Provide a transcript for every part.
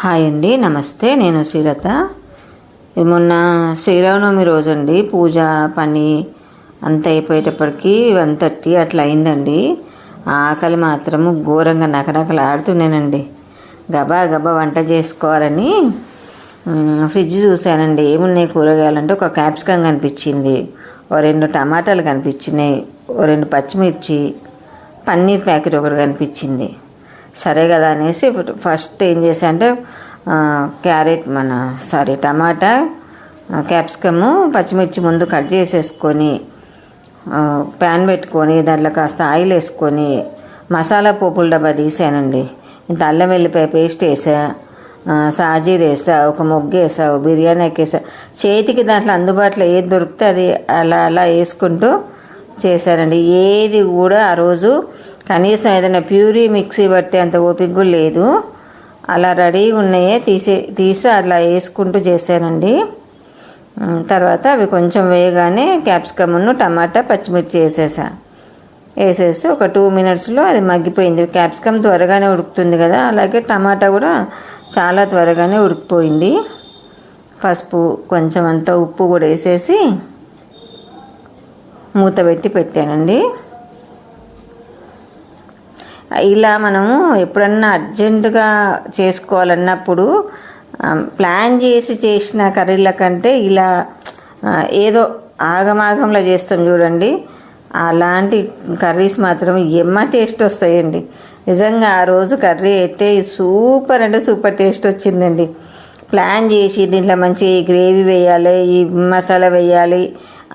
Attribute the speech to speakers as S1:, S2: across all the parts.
S1: Hi అండి నమస్తే నేను శ్రీలత. ఇది మొన్న శ్రీరామనవమి రోజు అండి పూజ పని అంత అయిపోయేటప్పటికి వన్ థర్టీ అట్లా అయిందండి. ఆకలి మాత్రము ఘోరంగా నకనకలాడుతున్నానండి గబా గబా వంట చేసుకోవాలని ఫ్రిడ్జ్ చూశానండి. ఏమున్నాయి కూరగాయలు అంటే ఒక క్యాప్సికం కనిపించింది ఓ రెండు టమాటాలు కనిపించినాయి ఓ రెండు పచ్చిమిర్చి పన్నీర్ ప్యాకెట్ ఒకటి కనిపించింది. సరే కదా అనేసి ఇప్పుడు ఫస్ట్ ఏం చేసా అంటే క్యారెట్ మన సారీ టమాటా క్యాప్సికము పచ్చిమిర్చి ముందు కట్ చేసేసుకొని ప్యాన్ పెట్టుకొని దాంట్లో కాస్త ఆయిల్ వేసుకొని మసాలా పోపుల డబ్బా తీసానండి. ఇంత అల్లం వెల్లిపాయ పేస్ట్ వేసా సాజీర్ వేసా ఒక మొగ్గు వేసా ఒక బిర్యానీ ఎక్కేసా చేతికి దాంట్లో అందుబాటులో ఏది దొరికితే అది అలా అలా వేసుకుంటూ చేశానండి. ఏది కూడా ఆ రోజు కనీసం ఏదైనా ప్యూరీ మిక్సీ పట్టే అంత ఓపిక కూడా లేదు. అలా రెడీగా ఉన్నాయే తీసే తీసి అలా వేసుకుంటూ చేశానండి. తర్వాత అవి కొంచెం వేయగానే క్యాప్సికమ్ను టమాటా పచ్చిమిర్చి వేసేసా. వేసేస్తే ఒక టూ మినిట్స్లో అది మగ్గిపోయింది. క్యాప్సికమ్ త్వరగానే ఉడుకుతుంది కదా అలాగే టమాటా కూడా చాలా త్వరగానే ఉడికిపోయింది. పసుపు కొంచెం అంత ఉప్పు కూడా వేసేసి మూత పెట్టి పెట్టానండి. ఇలా మనము ఎప్పుడన్నా అర్జెంటుగా చేసుకోవాలన్నప్పుడు ప్లాన్ చేసి చేసిన కర్రీల కంటే ఇలా ఏదో ఆగమాగంలో చేస్తాం చూడండి. అలాంటి కర్రీస్ మాత్రం ఎమ్మ టేస్ట్ వస్తాయండి. నిజంగా ఆ రోజు కర్రీ అయితే సూపర్ అంటే సూపర్ టేస్ట్ వచ్చిందండి. ప్లాన్ చేసి దీంట్లో మంచి గ్రేవీ వేయాలి ఈ మసాలా వేయాలి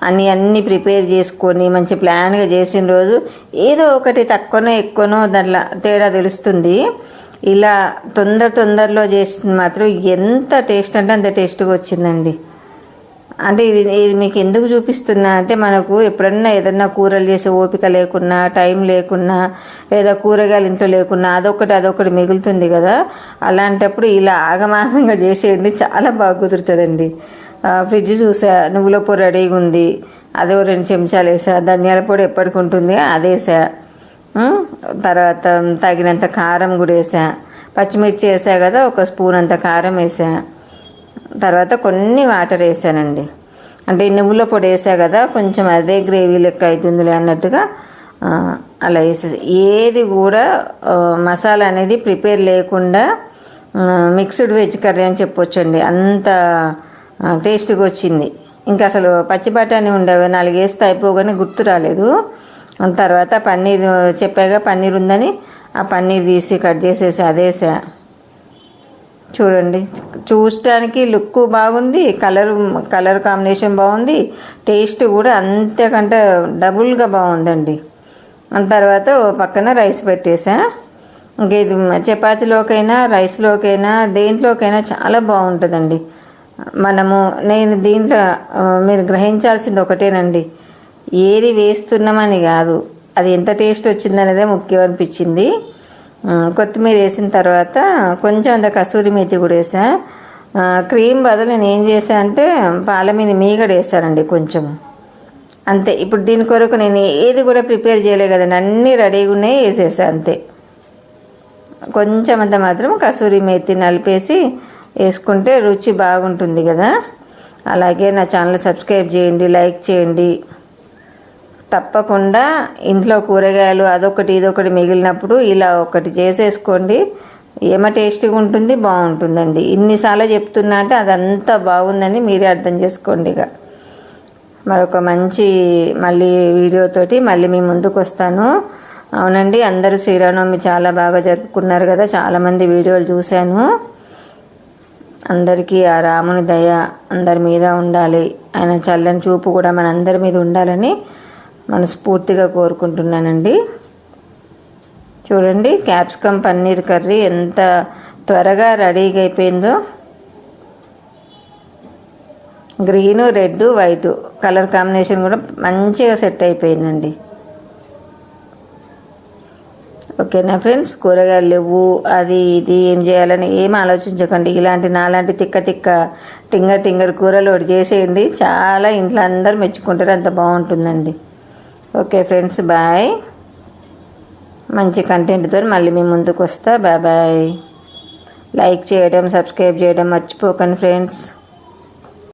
S1: అన్నీ అన్నీ ప్రిపేర్ చేసుకొని మంచి ప్లాన్గా చేసిన రోజు ఏదో ఒకటి తక్కువనో ఎక్కువనో దాంట్లో తేడా తెలుస్తుంది. ఇలా తొందర తొందరలో చేసింది మాత్రం ఎంత టేస్ట్ అంటే అంత టేస్ట్గా వచ్చిందండి. అంటే ఇది ఇది మీకు ఎందుకు చూపిస్తున్నా అంటే మనకు ఎప్పుడన్నా ఏదన్నా కూరలు చేసే ఓపిక లేకున్నా టైం లేకున్నా లేదా కూరగాయలు ఇంట్లో లేకున్నా అదొకటి అదొకటి మిగులుతుంది కదా. అలాంటప్పుడు ఇలా ఆగమాగంగా చేసేయండి. చాలా బాగా కుదురుతుందండి. ఫ్రిడ్జ్ చూసా నువ్వుల పొడి రెడీగా ఉంది. అదో రెండు చెంచాలు వేసా ధనియాల పొడి ఎప్పటికి ఉంటుంది అది వేసా. తర్వాత తగినంత కారం కూడా వేసా. పచ్చిమిర్చి వేసా కదా ఒక స్పూన్ అంత కారం వేసా. తర్వాత కొన్ని వాటర్ వేసానండి. అంటే నువ్వుల పొడి వేసా కదా కొంచెం అదే గ్రేవీ లెక్క అవుతుందిలే అన్నట్టుగా అలా వేసేసి ఏది కూడా మసాలా అనేది ప్రిపేర్ లేకుండా మిక్స్డ్ వెజ్ కర్రీ అని చెప్పొచ్చండి. అంత టేస్ట్గా వచ్చింది ఇంకా అసలు పచ్చి బఠానీ ఉండేవి నాలుగు వేస్తే అయిపోగానే గుర్తు రాలేదు. తర్వాత పన్నీర్ చెప్పాగా పన్నీర్ ఉందని ఆ పన్నీర్ తీసి కట్ చేసేసి అదేసా చూడండి చూడటానికి లుక్ బాగుంది కలర్ కలర్ కాంబినేషన్ బాగుంది టేస్ట్ కూడా అంతకంటే డబుల్గా బాగుందండి. తర్వాత ఓ పక్కన రైస్ పెట్టేసా. ఇంకా ఇది చపాతీలోకైనా రైస్లోకైనా దేంట్లోకైనా చాలా బాగుంటుందండి. మనము నేను దీంట్లో మీరు గ్రహించాల్సింది ఒకటేనండి. ఏది వేస్తున్నామని కాదు అది ఎంత టేస్ట్ వచ్చిందనేదే ముఖ్యం అనిపించింది. కొత్తిమీర వేసిన తర్వాత కొంచెం అంత కసూరి మేతి కూడా వేసా. క్రీమ్ బదులు నేను ఏం చేశా అంటే పాల మీద మీగడ వేసానండి కొంచెం. అంతే ఇప్పుడు దీని కొరకు నేను ఏది కూడా ప్రిపేర్ చేయలే కదండి అన్నీ రెడీగా ఉన్నాయి వేసేసా అంతే. కొంచెం అంత మాత్రం కసూరి మేతి నలిపేసి వేసుకుంటే రుచి బాగుంటుంది కదా. అలాగే నా ఛానల్ సబ్స్క్రైబ్ చేయండి లైక్ చేయండి. తప్పకుండా ఇంట్లో కూరగాయలు అదొకటి ఇదొకటి మిగిలినప్పుడు ఇలా ఒకటి చేసేసుకోండి. ఏమ టేస్టీగా ఉంటుంది బాగుంటుందండి. ఇన్నిసార్లు చెప్తున్నా అంటే అదంతా బాగుందని మీరే అర్థం చేసుకోండి ఇక. మరొక మంచి మళ్ళీ వీడియోతోటి మళ్ళీ మీ ముందుకు వస్తాను. అవునండి అందరూ శ్రీరామనవమి చాలా బాగా జరుపుకున్నారు కదా. చాలామంది వీడియోలు చూశాను. అందరికీ ఆ రాముని దయ అందరి మీద ఉండాలి. ఆయన చల్లని చూపు కూడా మన అందరి మీద ఉండాలని మనస్ఫూర్తిగా కోరుకుంటున్నానండి. చూడండి క్యాప్సికమ్ పన్నీర్ కర్రీ ఎంత త్వరగా రెడీగా అయిపోయిందో. Green red white colour combination కూడా మంచిగా సెట్ అయిపోయిందండి. ఓకేనా ఫ్రెండ్స్ కూరగాయలు లేవు అది ఇది ఏం చేయాలని ఏం ఆలోచించకండి. ఇలాంటి నాలాంటి తిక్క తిక్క టింగర్ టింగర్ కూరలు ఒకటి చేసేయండి. చాలా ఇంట్లో అందరు మెచ్చుకుంటారు అంత బాగుంటుందండి. Okay friends bye. మంచి కంటెంట్తో మళ్ళీ మీ ముందుకు వస్తా బాయ్ బాయ్. లైక్ చేయడం సబ్స్క్రైబ్ చేయడం మర్చిపోకండి ఫ్రెండ్స్.